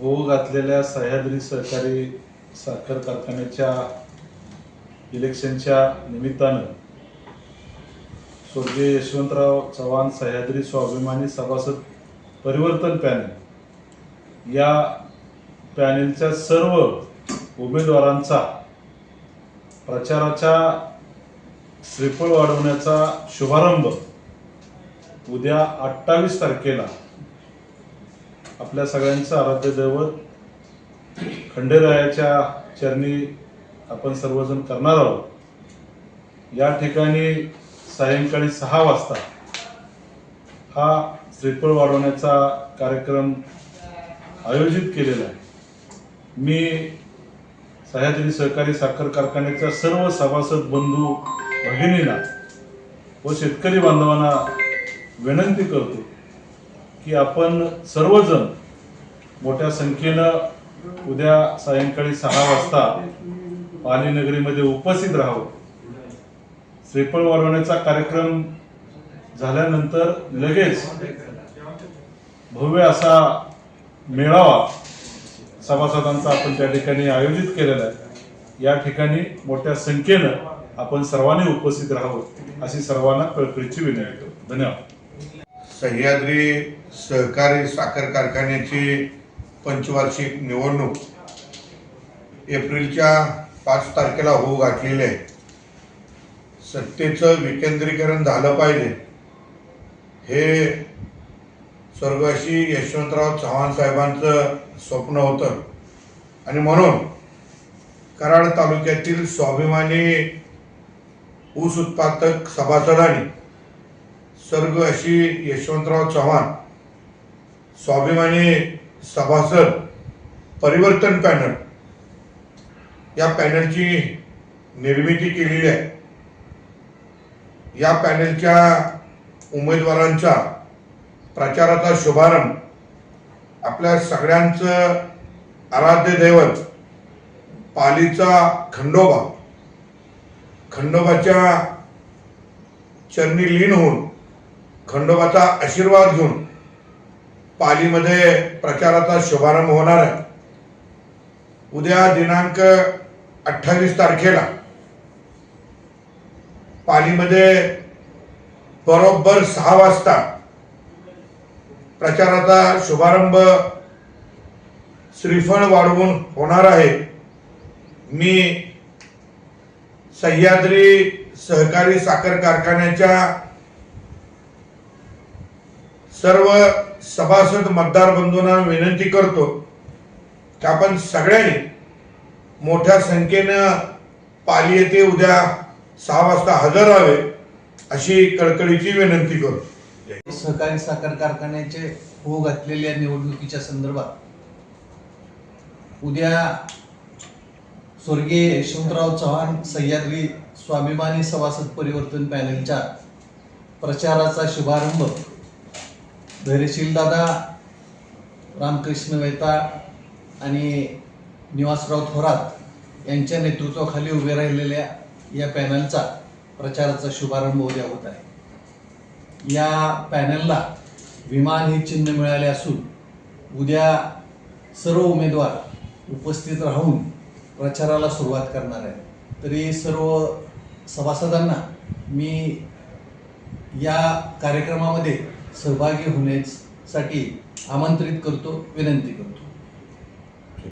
होऊ घातलेल्या सह्याद्री सहकारी साखर कारखान्याच्या इलेक्शनच्या निमित्तानं स्वर्गीय यशवंतराव चव्हाण सह्याद्री स्वाभिमानी सभासद परिवर्तन पॅनल या पॅनेलच्या सर्व उमेदवारांचा प्रचाराच्या श्रीफळ वाढवण्याचा शुभारंभ उद्या अठ्ठावीस तारखेला आपल्या सगळ्यांचं आराध्य दैवत खंडेरायाच्या चरणी आपण सर्वजण करणार आहोत. या ठिकाणी सायंकाळी सहा वाजता हा श्रीफळ वाढवण्याचा कार्यक्रम आयोजित केलेला आहे. मी सह्याद्री सहकारी साखर कारखान्याच्या सर्व सभासद बंधू भगिनींना व शेतकरी बांधवांना विनंती करतो की आपण सर्वजण मोठ्या संख्येनं उद्या सायंकाळी सहा वाजता पालीनगरीमध्ये उपस्थित राहावं श्रीफळ वाढवण्याचा कार्यक्रम झाल्यानंतर लगेच भव्य असा मेळावा सभासदांचा आपण त्या ठिकाणी आयोजित केलेला आहे. या ठिकाणी मोठ्या संख्येनं आपण सर्वांनी उपस्थित राहावं अशी सर्वांना कळकळीची विनंती करतो धन्यवाद. सह्याद्री सहकारी साखर कारखान्याची पंचवार्षिक निवडणूक एप्रिलच्या पाच तारखेला होऊ गाठलेली आहे. सत्तेचं विकेंद्रीकरण झालं पाहिजे. हे स्वर्गवासी यशवंतराव चव्हाण साहेबांचं स्वप्न होतं. आणि म्हणून कराड तालुक्यातील स्वाभिमानी ऊस उत्पादक सभासदांनी सर्ग अशी यशवंतराव चव्हाण स्वाभिमानी सभासद परिवर्तन पॅनल या पॅनलची निर्मिती केलेली आहे. या पॅनलच्या उमेदवारांचा प्रचाराचा शुभारंभ आपल्या सगळ्यांचं आराध्य दैवत पालीचा खंडोबा खंडोबाच्या चरणी लीन होऊन खंडोबाचा आशीर्वाद घेऊन पालीमध्ये प्रचाराचा शुभारंभ होणार आहे. उद्या दिनांक अठ्ठावीस तारखेला पालीमध्ये बरोबर सहा वाजता प्रचाराचा शुभारंभ श्रीफळ वाढवून होणार आहे. मी सह्याद्री सहकारी साखर कारखान्याच्या सर्व सभासद मतदार बंधूंना विनंती करतो की आपण सगळ्यांनी मोठ्या संख्येनं पाली येथे उद्या सहा वाजता हजर व्हावे अशी कळकळीची विनंती करतो. सहकारी साखर कारखान्याचे हो घातलेल्या निवडणुकीच्या संदर्भात उद्या स्वर्गीय यशवंतराव चव्हाण सह्याद्री स्वाभिमानी सभासद परिवर्तन पॅनलच्या प्रचाराचा शुभारंभ धैर्यशील दादा रामकृष्ण वेताळ आणि निवासराव थोरात यांच्या नेतृत्वाखाली उभे राहिलेल्या या पॅनलचा प्रचाराचा शुभारंभ उद्या होत आहे. या पॅनलला विमान हे चिन्ह मिळाले असून उद्या सर्व उमेदवार उपस्थित राहून प्रचाराला सुरुवात करणार आहे तरी सर्व सभासदांना मी या कार्यक्रमामध्ये सहभागी होण्यासाठी आमंत्रित करतो विनंती करतो.